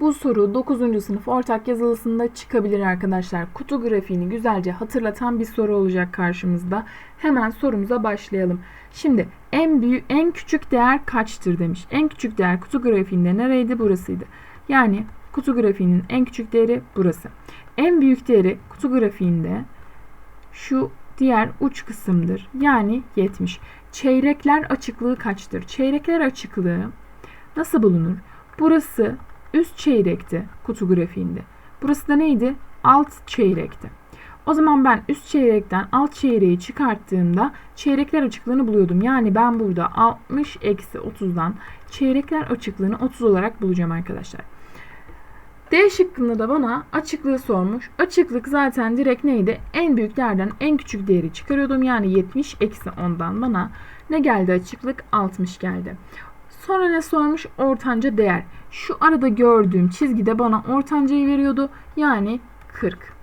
Bu soru 9. sınıf ortak yazılısında çıkabilir arkadaşlar. Kutu grafiğini güzelce hatırlatan bir soru olacak karşımızda. Hemen sorumuza başlayalım. Şimdi en büyük en küçük değer kaçtır demiş. En küçük değer kutu grafiğinde nereydi? Burasıydı. Yani kutu grafiğinin en küçük değeri burası. En büyük değeri kutu grafiğinde şu diğer uç kısımdır. Yani 70. Çeyrekler açıklığı kaçtır? Çeyrekler açıklığı nasıl bulunur? Burası üst çeyrekti kutu grafiğinde. Burası da neydi? Alt çeyrekti. O zaman ben üst çeyrekten alt çeyreği çıkarttığımda çeyrekler açıklığını buluyordum. Yani ben burada 60 eksi 30'dan çeyrekler açıklığını 30 olarak bulacağım arkadaşlar. D şıkkında da bana açıklığı sormuş. Açıklık zaten direkt neydi? En büyüklerden en küçük değeri çıkarıyordum. Yani 70 eksi 10'dan bana ne geldi açıklık? 60 geldi. Sonra ne sormuş? Ortanca değer. Şu arada gördüğüm çizgide bana ortancayı veriyordu. Yani 40.